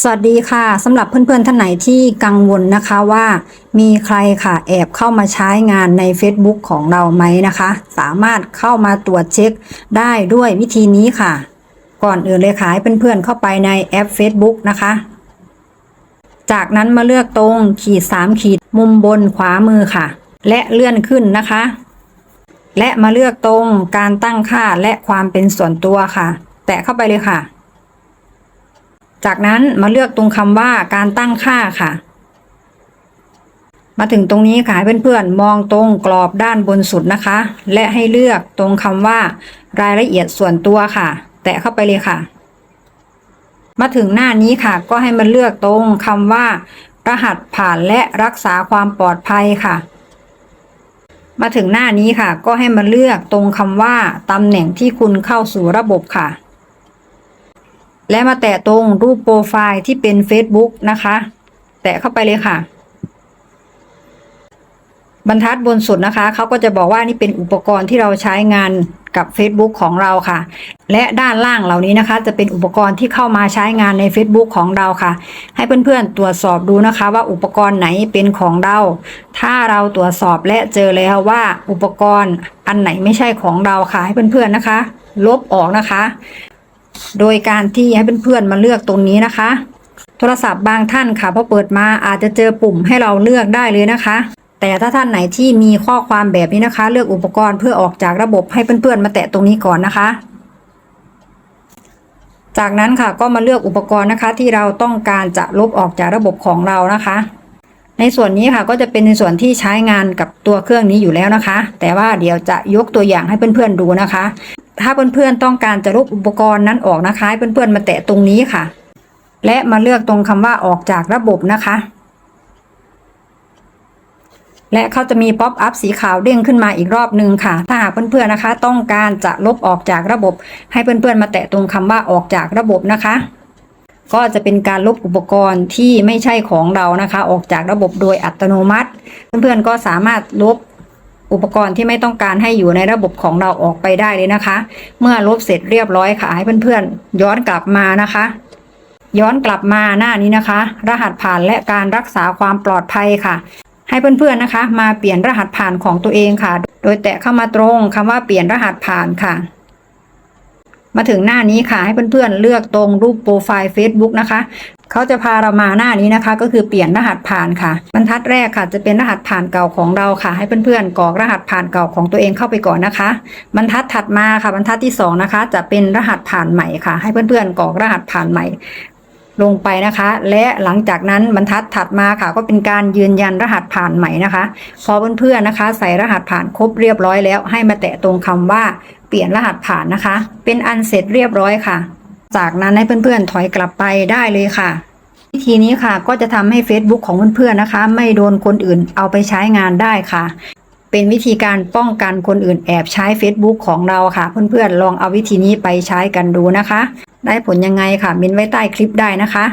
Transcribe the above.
สวัสดีค่ะสำหรับเพื่อนๆ ท่านไหนที่กังวลนะคะว่ามีใครค่ะแอบเข้ามาใช้งานใน Facebook ของเราไหมนะคะ สามารถเข้ามาตรวจเช็คได้ด้วยวิธีนี้ค่ะ ก่อนอื่นเลยค่ะให้เพื่อนๆ เข้าไปในแอป Facebook นะคะ จากนั้นมาเลือกตรงขีด 3 ขีดมุมบนขวามือค่ะ และเลื่อนขึ้นนะคะ และมาเลือกตรงการตั้งค่าและความเป็นส่วนตัวค่ะ แตะเข้าไปเลยค่ะ จากนั้นมาเลือกตรงคำว่าการตั้งค่าค่ะ มาถึงตรงนี้ค่ะเพื่อนๆมองตรงกรอบด้านบนสุดนะคะ และให้เลือกตรงคำว่ารายละเอียดส่วนตัวค่ะ แตะเข้าไปเลยค่ะ มาถึงหน้านี้ค่ะ ก็ให้มันเลือกตรงคำว่า รหัสผ่านและรักษาความปลอดภัยค่ะมาถึงหน้านี้ค่ะ ก็ให้มาเลือกตรงคำว่าตำแหน่งที่คุณเข้าสู่ระบบค่ะ และมาแตะตรงรูปโปรไฟล์ที่เป็น Facebook นะคะ แตะเข้าไปเลยค่ะ บรรทัดบนสุดนะคะ เขาก็จะบอกว่านี่เป็นอุปกรณ์ที่เราใช้งานกับ Facebook ของเราค่ะ และด้านล่างเหล่านี้นะคะ จะเป็นอุปกรณ์ที่เข้ามาใช้งานใน Facebook ของเราค่ะ ให้เพื่อนๆตรวจสอบดูนะคะ ว่าอุปกรณ์ไหนเป็นของเรา ถ้าเราตรวจสอบและเจอแล้วว่าอุปกรณ์อันไหนไม่ใช่ของเราค่ะ ให้เพื่อนๆนะคะ ลบออกนะคะ โดยการที่ให้เพื่อนๆมาเลือกตรงนี้นะคะ โทรศัพท์บางท่านค่ะพอเปิดมาอาจจะเจอปุ่มให้เราเลือกได้เลยนะคะ แต่ถ้าท่านไหนที่มีข้อความแบบนี้นะคะ เลือกอุปกรณ์เพื่อออกจากระบบให้เพื่อนๆมาแตะตรงนี้ก่อนนะคะ จากนั้นค่ะก็มาเลือกอุปกรณ์นะคะ ที่เราต้องการจะลบออกจากระบบของเรานะคะในส่วนนี้ค่ะก็จะเป็นในส่วนที่ใช้งานกับตัวเครื่องนี้อยู่แล้วนะคะ แต่ว่าเดี๋ยวจะยกตัวอย่างให้เพื่อนๆดูนะคะ ถ้าเพื่อนๆต้องการจะลบอุปกรณ์นั้นออกนะคะให้เพื่อนๆมาแตะตรงนี้ค่ะ และมาเลือกตรงคำว่าออกจากระบบนะคะ และเขาจะมีป๊อปอัพสีขาวเด้งขึ้นมาอีกรอบหนึ่งค่ะ ถ้าหากเพื่อนๆนะคะ ต้องการจะลบออกจากระบบ ให้เพื่อนๆมาแตะตรงคำว่าออกจากระบบนะคะ ก็จะเป็นการลบอุปกรณ์ที่ไม่ใช่ของเรานะคะ ออกจากระบบโดยอัตโนมัติ เพื่อนๆก็สามารถลบ อุปกรณ์ที่ไม่ต้องการให้อยู่ในระบบของเราออกไปได้เลยนะคะ เมื่อลบเสร็จเรียบร้อยค่ะให้เพื่อนๆ ย้อนกลับมานะคะ ย้อนกลับมาหน้านี้นะคะ รหัสผ่านและการรักษาความปลอดภัยค่ะ ให้เพื่อนๆนะคะ มาเปลี่ยนรหัสผ่านของตัวเองค่ะ โดยแตะเข้ามาตรงคำว่าเปลี่ยนรหัสผ่านค่ะ มาถึงหน้านี้ค่ะให้เพื่อนๆเลือกตรงรูปโปรไฟล์ Facebook นะคะเขาจะพาเรามาหน้านี้นะคะ ก็คือเปลี่ยนรหัสผ่านค่ะบรรทัดแรกค่ะ จะเป็นรหัสผ่านเก่าของเราค่ะ ให้เพื่อนๆกรอกรหัสผ่านเก่าของตัวเองเข้าไปก่อนนะคะบรรทัดถัดมาค่ะบรรทัดที่สองนะคะจะเป็นรหัสผ่านใหม่ค่ะ ให้เพื่อนๆกรอกรหัสผ่านใหม่ลงไปนะคะ และหลังจากนั้นบรรทัดถัดมาค่ะ ก็เป็นการยืนยันรหัสผ่านใหม่นะคะ พอเพื่อนๆนะคะ ใส่รหัสผ่านครบเรียบร้อยแล้ว ให้มาแตะตรงคำว่า ปลี่ยนรหัสผ่านนะคะ เป็นอันเสร็จเรียบร้อยค่ะ จากนั้นให้เพื่อนๆถอยกลับไปได้เลยค่ะ วิธีนี้ค่ะก็จะทำให้ Facebook ของเพื่อนๆนะคะ ไม่โดนคนอื่นเอาไปใช้งานได้ค่ะ เป็นวิธีการป้องกันคนอื่นแอบใช้ Facebook ของเราค่ะ เพื่อนๆลองเอาวิธีนี้ไปใช้กันดูนะคะ ได้ผลยังไงค่ะม้นไว้ใต้คลิปได้นะคะ